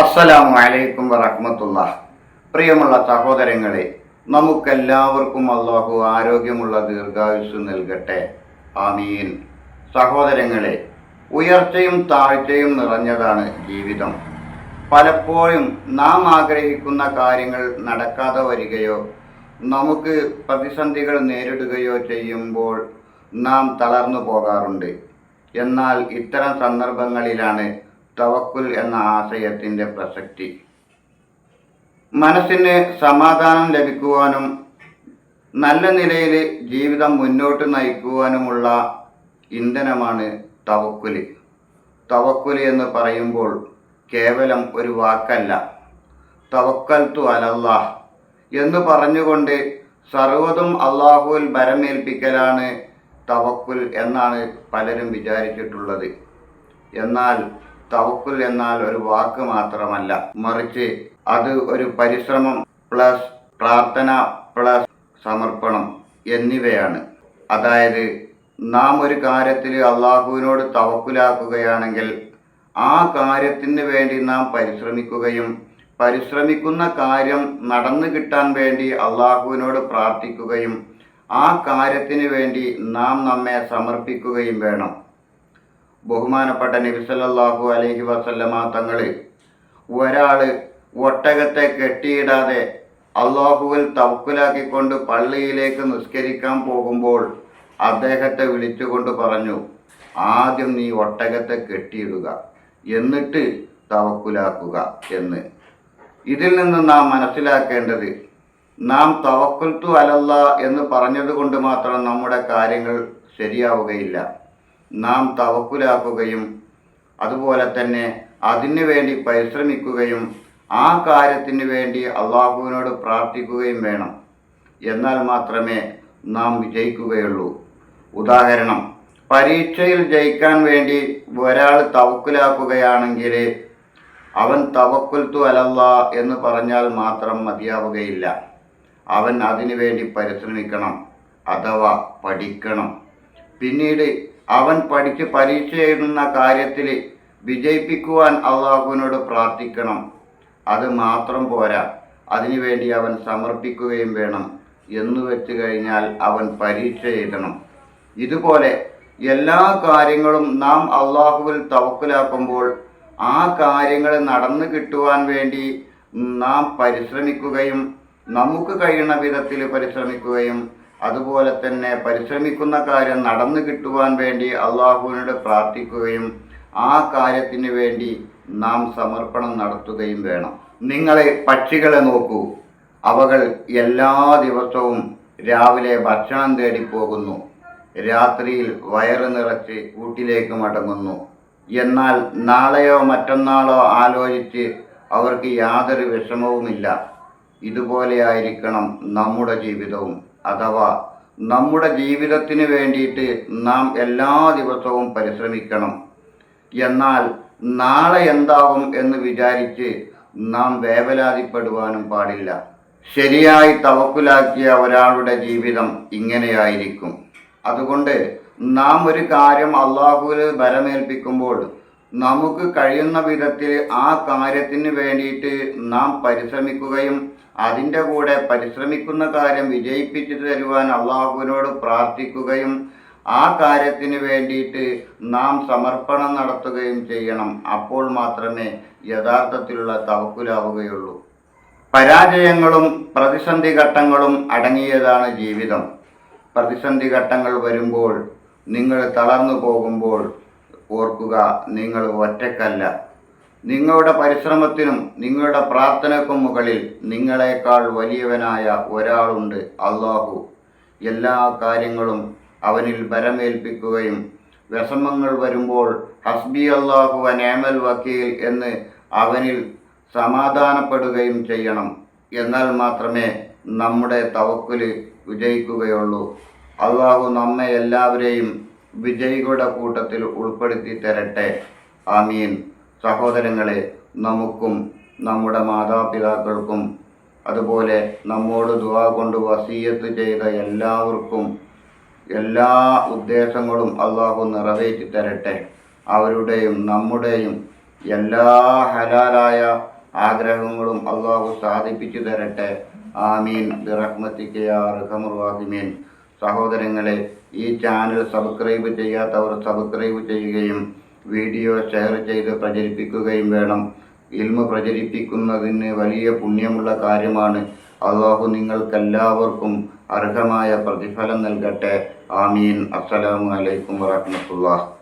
അസ്സലാമു അലൈക്കും വറഹ്മത്തുള്ള പ്രിയമുള്ള സഹോദരങ്ങളെ നമുക്കെല്ലാവർക്കും അള്ളാഹു ആരോഗ്യമുള്ള ദീർഘായുസ് നൽകട്ടെ. ആമീൻ. സഹോദരങ്ങളെ ഉയർച്ചയും താഴ്ചയും നിറഞ്ഞതാണ് ജീവിതം. പലപ്പോഴും നാം ആഗ്രഹിക്കുന്ന കാര്യങ്ങൾ നടക്കാതെ വരികയോ നമുക്ക് പ്രതിസന്ധികൾ നേരിടുകയോ ചെയ്യുമ്പോൾ നാം തളർന്നു പോകാറുണ്ട്. എന്നാൽ ഇത്തരം സന്ദർഭങ്ങളിലാണ് തവക്കുൽ എന്ന ആശയത്തിന്റെ പ്രസക്തി. മനസ്സിന് സമാധാനം ലഭിക്കുവാനും നല്ല നിലയിൽ ജീവിതം മുന്നോട്ട് നയിക്കുവാനുമുള്ള ഇന്ധനമാണ് തവക്കുൽ. തവക്കുൽ എന്ന് പറയുമ്പോൾ കേവലം ഒരു വാക്കല്ല. തവക്കൽ തു അലല്ലാഹ് എന്ന് പറഞ്ഞുകൊണ്ട് സർവതും അള്ളാഹുവിൽ ഭരമേൽപ്പിക്കലാണ് തവക്കുൽ എന്നാണ് പലരും വിചാരിച്ചിട്ടുള്ളത്. എന്നാൽ തവക്കുൽ എന്നാൽ ഒരു വാക്ക് മാത്രമല്ല. മറിച്ച് അത് ഒരു പരിശ്രമം പ്ലസ് പ്രാർത്ഥന പ്ലസ് സമർപ്പണം എന്നിവയാണ്. അതായത് നാം ഒരു കാര്യത്തിൽ അള്ളാഹുവിനോട് തവക്കുലാക്കുകയാണെങ്കിൽ ആ കാര്യത്തിന് വേണ്ടി നാം പരിശ്രമിക്കുകയും പരിശ്രമിക്കുന്ന കാര്യം നടന്നു കിട്ടാൻ വേണ്ടി അള്ളാഹുവിനോട് പ്രാർത്ഥിക്കുകയും ആ കാര്യത്തിന് വേണ്ടി നാം നമ്മെ സമർപ്പിക്കുകയും വേണം. ബഹുമാനപ്പെട്ട നബിസല്ലാഹു അലഹി വസല്ലമ തങ്ങൾ ഒരാൾ ഒട്ടകത്തെ കെട്ടിയിടാതെ അള്ളാഹുവിൽ തവക്കുലാക്കിക്കൊണ്ട് പള്ളിയിലേക്ക് നിസ്കരിക്കാൻ പോകുമ്പോൾ അദ്ദേഹത്തെ വിളിച്ചുകൊണ്ട് പറഞ്ഞു ആദ്യം നീ ഒട്ടകത്തെ കെട്ടിയിടുക എന്നിട്ട് തവക്കുലാക്കുക എന്ന്. ഇതിൽ നിന്ന് നാം മനസ്സിലാക്കേണ്ടത് നാം തവക്കുൽത്തു അലല്ല എന്ന് പറഞ്ഞതുകൊണ്ട് മാത്രം നമ്മുടെ കാര്യങ്ങൾ ശരിയാവുകയില്ല. നാം തവക്കുലാക്കുകയും അതുപോലെ തന്നെ അതിനു വേണ്ടി പരിശ്രമിക്കുകയും ആ കാര്യത്തിന് വേണ്ടി അള്ളാഹുവിനോട് പ്രാർത്ഥിക്കുകയും വേണം. എന്നാൽ മാത്രമേ നാം വിജയിക്കുകയുള്ളൂ. ഉദാഹരണം പരീക്ഷയിൽ ജയിക്കാൻ വേണ്ടി ഒരാൾ തവക്കുലാക്കുകയാണെങ്കിൽ അവൻ തവക്കുൽത്തു അലല്ല എന്ന് പറഞ്ഞാൽ മാത്രം മതിയാവുകയില്ല. അവൻ അതിനു വേണ്ടി പരിശ്രമിക്കണം അഥവാ പഠിക്കണം. പിന്നീട് അവൻ പഠിച്ച് പരീക്ഷ എഴുതുന്ന കാര്യത്തിൽ വിജയിപ്പിക്കുവാൻ അള്ളാഹുവിനോട് പ്രാർത്ഥിക്കണം. അത് മാത്രം പോരാ. അതിനുവേണ്ടി അവൻ സമർപ്പിക്കുകയും വേണം. എന്ന് വെച്ച് കഴിഞ്ഞാൽ അവൻ പരീക്ഷ എഴുതണം. ഇതുപോലെ എല്ലാ കാര്യങ്ങളും നാം അള്ളാഹുവിൽ തവക്കുലാക്കുമ്പോൾ ആ കാര്യങ്ങൾ നടന്നു കിട്ടുവാൻ വേണ്ടി നാം പരിശ്രമിക്കുകയും നമുക്ക് കഴിയുന്ന വിധത്തിൽ പരിശ്രമിക്കുകയും അതുപോലെ തന്നെ പരിശ്രമിക്കുന്ന കാര്യം നടന്നു കിട്ടുവാൻ വേണ്ടി അള്ളാഹുവിനോട് പ്രാർത്ഥിക്കുകയും ആ കാര്യത്തിന് വേണ്ടി നാം സമർപ്പണം നടത്തുകയും വേണം. നിങ്ങളെ പക്ഷികളെ നോക്കൂ. അവകൾ എല്ലാ ദിവസവും രാവിലെ ഭക്ഷണം തേടി പോകുന്നു രാത്രിയിൽ വയറ് നിറച്ച് കൂട്ടിലേക്ക് മടങ്ങുന്നു. എന്നാൽ നാളെയോ മറ്റന്നാളോ ആലോചിച്ച് അവർക്ക് യാതൊരു വിഷമവുമില്ല. ഇതുപോലെയായിരിക്കണം നമ്മുടെ ജീവിതവും. അഥവാ നമ്മുടെ ജീവിതത്തിന് വേണ്ടിയിട്ട് നാം എല്ലാ ദിവസവും പരിശ്രമിക്കണം. എന്നാൽ നാളെ എന്താകും എന്ന് വിചാരിച്ച് നാം വേവലാതിപ്പെടുവാനും പാടില്ല. ശരിയായി തവക്കുലാക്കിയ ഒരാളുടെ ജീവിതം ഇങ്ങനെയായിരിക്കും. അതുകൊണ്ട് നാം ഒരു കാര്യം അള്ളാഹുവിൽ ബലമേൽപ്പിക്കുമ്പോൾ നമുക്ക് കഴിയുന്ന വിധത്തിൽ ആ കാര്യത്തിന് വേണ്ടിയിട്ട് നാം പരിശ്രമിക്കുകയും അതിന്റെ കൂടെ പരിശ്രമിക്കുന്ന കാര്യം വിജയിപ്പിച്ചു തരുവാൻ അള്ളാഹുവിനോട് പ്രാർത്ഥിക്കുകയും ആ കാര്യത്തിന് വേണ്ടിയിട്ട് നാം സമർപ്പണം നടത്തുകയും ചെയ്യണം. അപ്പോൾ മാത്രമേ യഥാർത്ഥത്തിലുള്ള തവക്കുലാവുകയുള്ളൂ. പരാജയങ്ങളും പ്രതിസന്ധി ഘട്ടങ്ങളും അടങ്ങിയതാണ് ജീവിതം. പ്രതിസന്ധി ഘട്ടങ്ങൾ വരുമ്പോൾ നിങ്ങൾ തളർന്നു പോകുമ്പോൾ ഓർക്കുക നിങ്ങൾ ഒറ്റക്കല്ല നിങ്ങളുടെ പരിശ്രമത്തിനും നിങ്ങളുടെ പ്രാർത്ഥനയ്ക്കും മുകളിൽ നിങ്ങളെക്കാൾ വലിയവനായ ഒരാളുണ്ട് അള്ളാഹു. എല്ലാ കാര്യങ്ങളും അവനിൽ ബലമേൽപ്പിക്കുകയും വിഷമങ്ങൾ വരുമ്പോൾ ഹസ്ബി അള്ളാഹു അനേമൽ വക്കീൽ എന്ന് അവനിൽ സമാധാനപ്പെടുകയും ചെയ്യണം. എന്നാൽ മാത്രമേ നമ്മുടെ തവക്കുൽ വിജയിക്കുകയുള്ളൂ. അള്ളാഹു നമ്മെ എല്ലാവരെയും വിജയികളുടെ കൂട്ടത്തിൽ ഉൾപ്പെടുത്തി തരട്ടെ. ആമീൻ. സഹോദരങ്ങളെ നമുക്കും നമ്മുടെ മാതാപിതാക്കൾക്കും അതുപോലെ നമ്മോട് ദുവാ കൊണ്ട് വസീയത്ത് ചെയ്ത എല്ലാവർക്കും എല്ലാ ഉദ്ദേശങ്ങളും അള്ളാഹു നിറവേറ്റി തരട്ടെ. അവരുടെയും നമ്മുടെയും എല്ലാ ഹലാലായ ആഗ്രഹങ്ങളും അള്ളാഹു സാധിപ്പിച്ചു തരട്ടെ. ആമീൻ. ബിറഹ്മത്തിക്കയാർഹമുറാഹിമീൻ സഹോദരങ്ങളെ ഈ ചാനൽ സബ്സ്ക്രൈബ് ചെയ്യാത്തവർ സബ്സ്ക്രൈബ് ചെയ്യുകയും വീഡിയോ ഷെയർ ചെയ്ത് പ്രചരിപ്പിക്കുകയും വേണം. ഇൽമ പ്രചരിപ്പിക്കുന്നതിന് വലിയ പുണ്യമുള്ള കാര്യമാണ്. അള്ളാഹു നിങ്ങൾക്കെല്ലാവർക്കും അർഹമായ പ്രതിഫലം നൽകട്ടെ. ആമീൻ. അസ്സലാമു അലൈക്കും വറഹ്മത്തുള്ളാഹി.